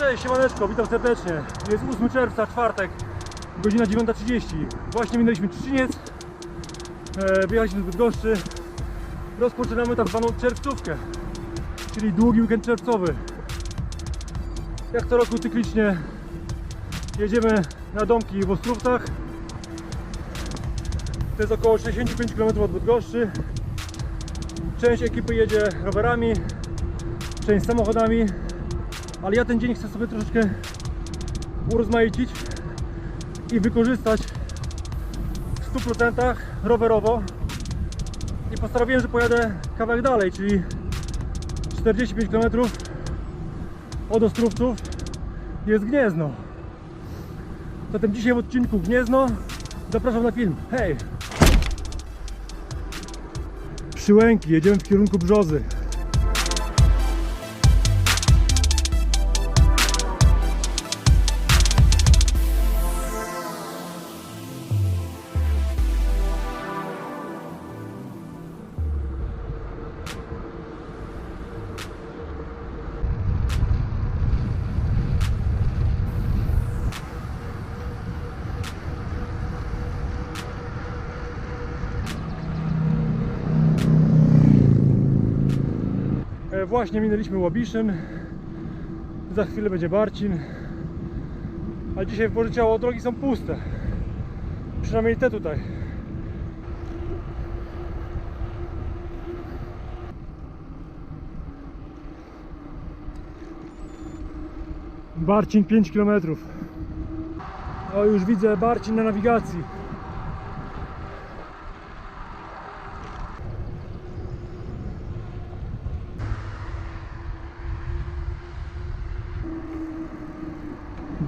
Cześć, siemaneczko, witam serdecznie. Jest 8 czerwca, czwartek, godzina 9.30. Właśnie minęliśmy Trzciniec, e, wyjechaliśmy z Bydgoszczy. Rozpoczynamy tak zwaną czerwcówkę, czyli długi weekend czerwcowy. Jak co roku cyklicznie jedziemy na domki w Ostrówcach. To jest około 65 km od Bydgoszczy. Część ekipy jedzie rowerami, część samochodami, ale ja ten dzień chcę sobie troszeczkę urozmaicić i wykorzystać w 100% rowerowo i postanowiłem, że pojadę kawałek dalej, czyli 45 km od Ostrówców jest Gniezno. Zatem dzisiaj w odcinku Gniezno zapraszam na film. Hej! Przyłęki, jedziemy w kierunku Brzozy. Właśnie minęliśmy Łabiszyn. Za chwilę będzie Barcin. A dzisiaj w Boże drogi są puste. Przynajmniej te tutaj. Barcin 5 km. O już widzę Barcin na nawigacji.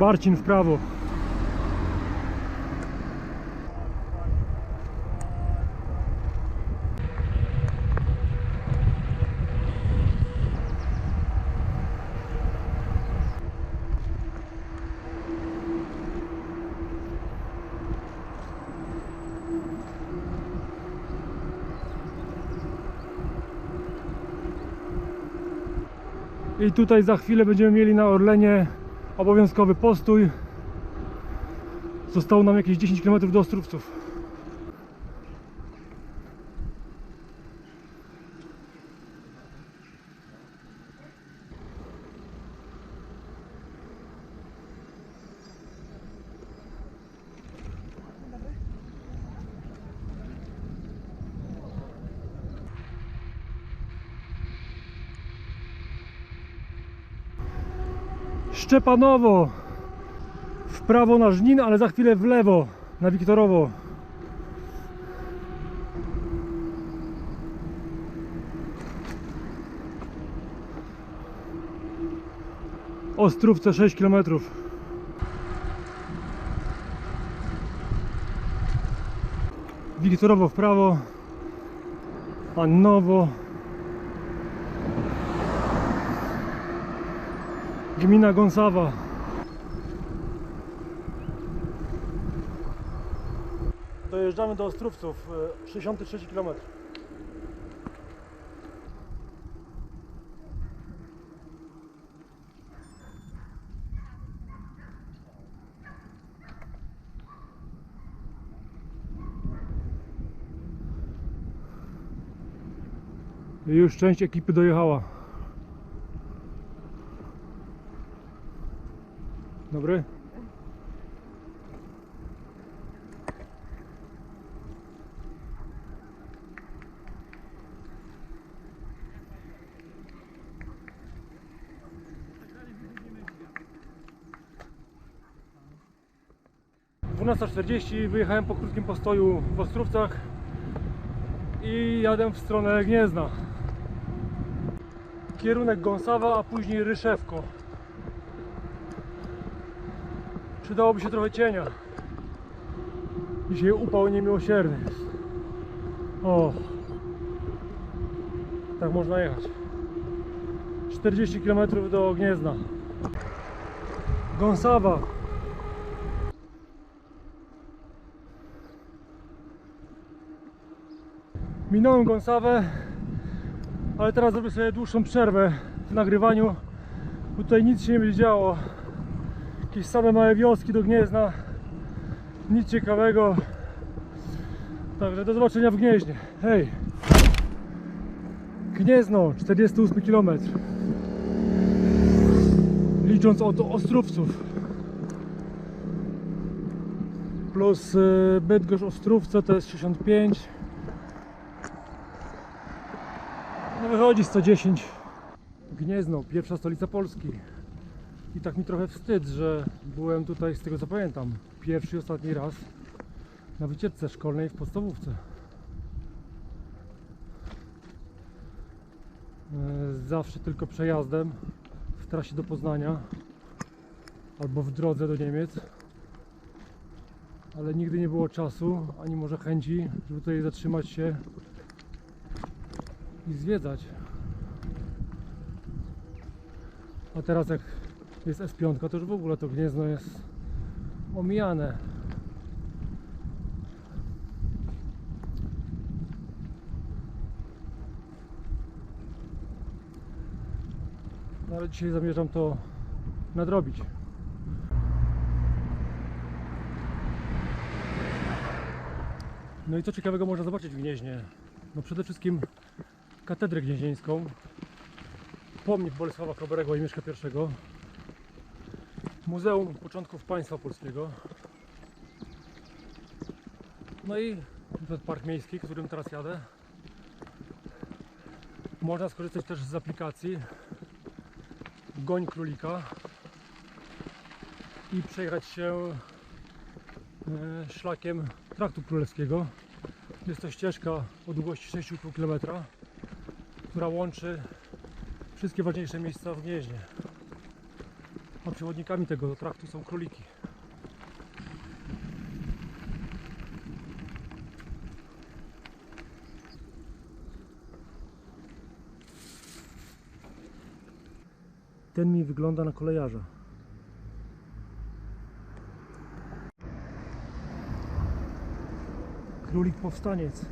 Barcin w prawo. I tutaj za chwilę będziemy mieli na Orlenie obowiązkowy postój. Zostało nam jakieś 10 km do Ostrówców. Szczepanowo w prawo na Żnin, ale za chwilę w lewo na Wiktorowo. Ostrówce 6 km. Wiktorowo w prawo, Annowo, Gmina Gąsawa. Dojeżdżamy do Ostrówców, e, 63 km. I Już część ekipy dojechała. Dobry. Wyjechałem po krótkim postoju w Ostrówcach i jadę w stronę Gniezna. Kierunek Gąsawa, a później Ryszewko. Przydałoby się trochę cienia. Dzisiaj upał niemiłosierny jest. O. Tak można jechać. 40 km do Gniezna. Gąsawa. Minąłem Gąsawę, ale teraz zrobię sobie dłuższą przerwę w nagrywaniu. Tutaj nic się nie będzie działo. Jakieś same małe wioski do Gniezna. Nic ciekawego. Także do zobaczenia w Gnieźnie. Hej! Gniezno, 48 km. Licząc od Ostrówców. Plus y, Bydgoszcz Ostrówce to jest 65. No wychodzi 110. Gniezno, pierwsza stolica Polski. I tak mi trochę wstyd, że byłem tutaj, z tego co pamiętam, pierwszy i ostatni raz na wycieczce szkolnej w podstawówce. E, Zawsze tylko przejazdem w trasie do Poznania albo w drodze do Niemiec. Ale nigdy nie było czasu, ani może chęci, żeby tutaj zatrzymać się i zwiedzać. A teraz jak jest S5, to już w ogóle to Gniezno jest omijane. No ale dzisiaj zamierzam to nadrobić. No i co ciekawego można zobaczyć w Gnieźnie? No przede wszystkim katedrę gnieźnieńską, pomnik Bolesława Chrobrego i Mieszka I, Muzeum Początków Państwa Polskiego, no i ten park miejski, którym teraz jadę. Można skorzystać też z aplikacji Goń Królika i przejechać się e, szlakiem Traktu Królewskiego. Jest to ścieżka o długości 6,5 km, która łączy wszystkie ważniejsze miejsca w Gnieźnie. A przewodnikami tego traktu są króliki. Ten mi wygląda na kolejarza. Królik powstaniec.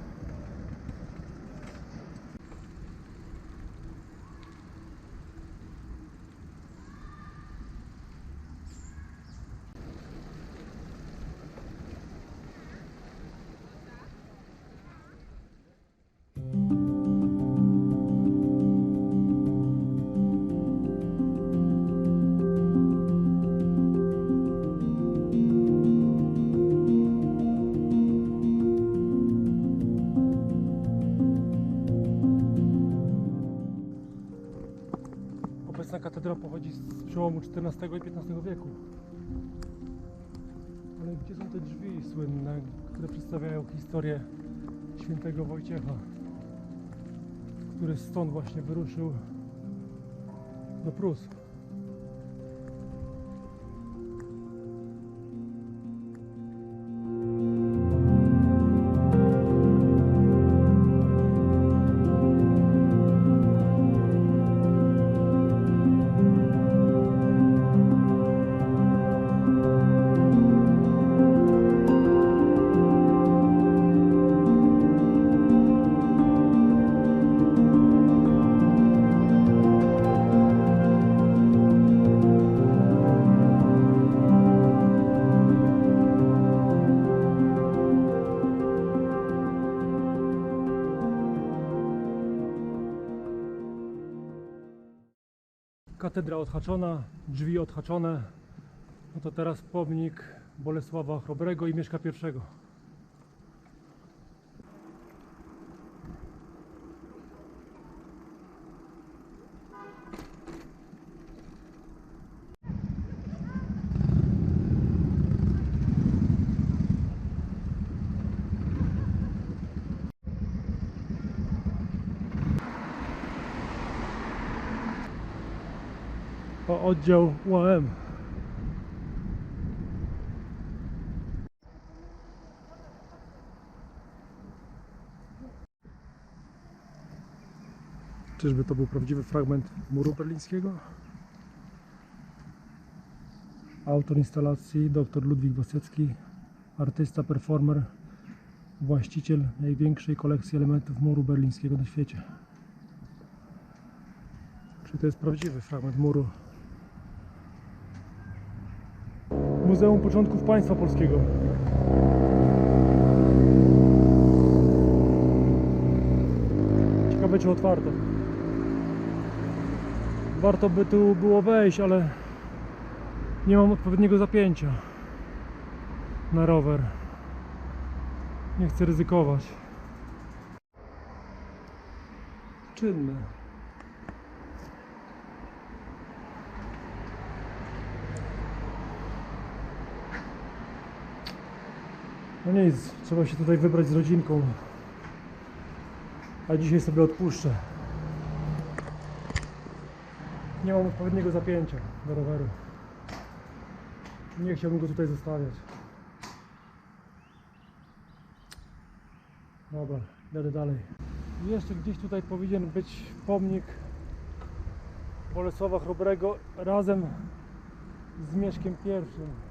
Przełomu XIV i XV wieku. Ale gdzie są te drzwi słynne, które przedstawiają historię świętego Wojciecha, który stąd właśnie wyruszył do Prus? Katedra odhaczona, drzwi odhaczone. No to teraz pomnik Bolesława Chrobrego i Mieszka I. O oddział UAM. Czyżby to był prawdziwy fragment muru berlińskiego? Autor instalacji dr Ludwik Bosecki, artysta, performer, właściciel największej kolekcji elementów muru berlińskiego na świecie. Czy to jest prawdziwy fragment muru Muzeum Początków Państwa Polskiego. Ciekawe czy otwarte. Warto by tu było wejść, ale nie mam odpowiedniego zapięcia na rower. Nie chcę ryzykować. Czynne. No nic, trzeba się tutaj wybrać z rodzinką. A dzisiaj sobie odpuszczę. Nie mam odpowiedniego zapięcia do roweru. Nie chciałbym go tutaj zostawiać. Dobra, jadę dalej. Jeszcze gdzieś tutaj powinien być pomnik Bolesława Chrobrego razem z Mieszkiem I.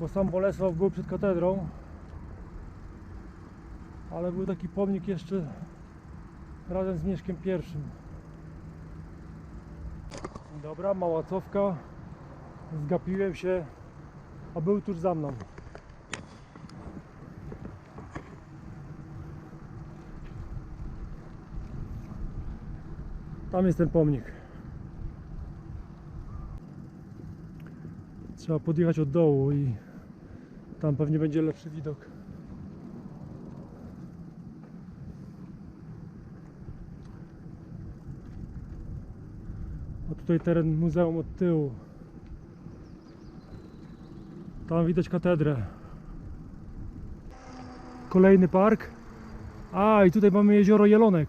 Bo sam Bolesław był przed katedrą, ale był taki pomnik jeszcze razem z Mieszkiem I. Dobra, mała cofka. Zgapiłem się, a był tuż za mną. Tam jest ten pomnik. Trzeba podjechać od dołu i tam pewnie będzie lepszy widok. A tutaj teren muzeum od tyłu. Tam widać katedrę. Kolejny park. A i tutaj mamy jezioro Jelonek.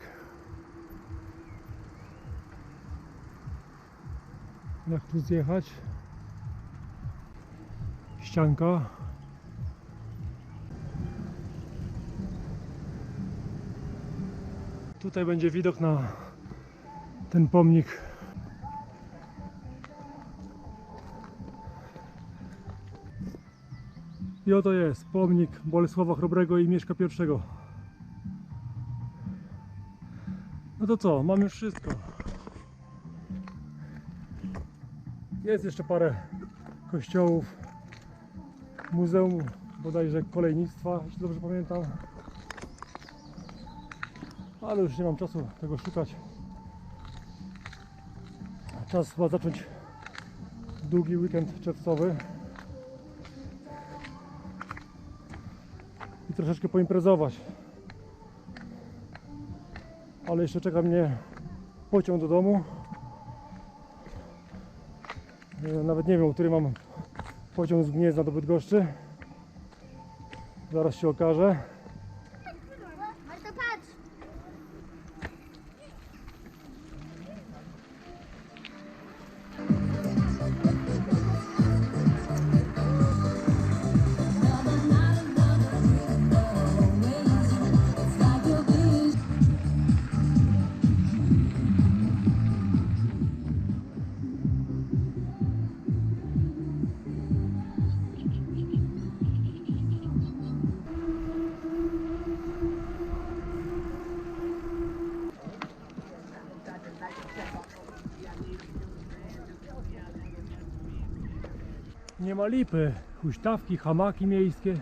Jak tu zjechać? Ścianka. Tutaj będzie widok na ten pomnik. I oto jest pomnik Bolesława Chrobrego i Mieszka I. No to co, mamy już wszystko. Jest jeszcze parę kościołów, muzeum bodajże kolejnictwa, jeśli dobrze pamiętam. Ale już nie mam czasu tego szukać. Czas chyba zacząć długi weekend czerwcowy. I troszeczkę poimprezować. Ale jeszcze czeka mnie pociąg do domu. Nawet nie wiem, o który mam pociąg z Gniezna do Bydgoszczy. Zaraz się okaże. Ma lipy. Huśtawki, hamaki miejskie.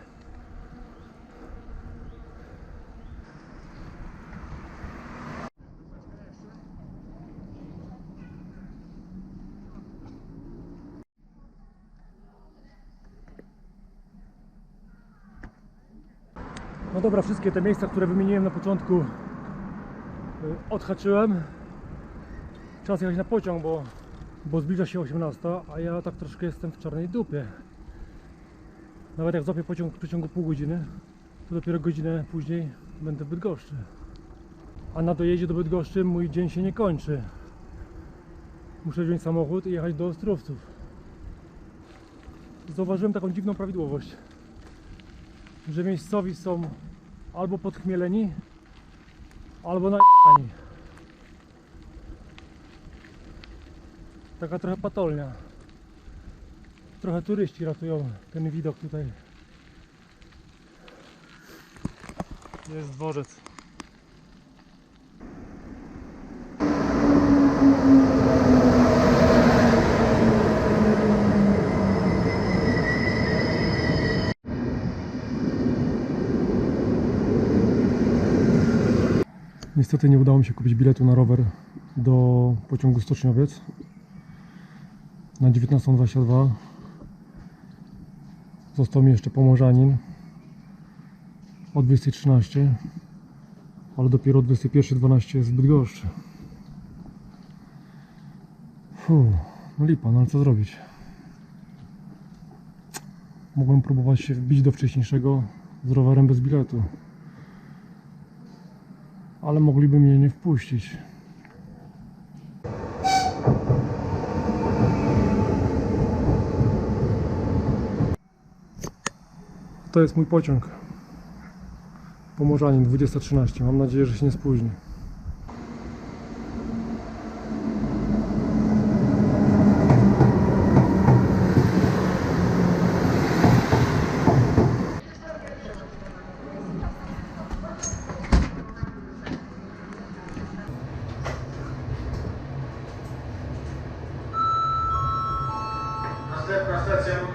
No dobra, wszystkie te miejsca, które wymieniłem na początku y, odhaczyłem. Czas jechać na pociąg, bo bo zbliża się 18, a ja tak troszkę jestem w czarnej dupie. Nawet jak złapię pociąg w przeciągu pół godziny, to dopiero godzinę później będę w Bydgoszczy. A na dojeździe do Bydgoszczy mój dzień się nie kończy. Muszę wziąć samochód i jechać do Ostrowców. Zauważyłem taką dziwną prawidłowość, że miejscowi są albo podchmieleni, albo na Taka trochę patolnia. Trochę turyści ratują ten widok tutaj. Jest dworzec. Niestety nie udało mi się kupić biletu na rower do pociągu Stoczniowiec na 19.22. Został mi jeszcze Pomorzanin o 20.13, ale dopiero o 21.12 jest zbyt gorszy. Fuh, no lipa, no ale co zrobić? Mogłem próbować się wbić do wcześniejszego z rowerem bez biletu. Ale mogliby mnie nie wpuścić. To jest mój pociąg. Pomorzanin 2013. Mam nadzieję, że się nie spóźni. Następna stacja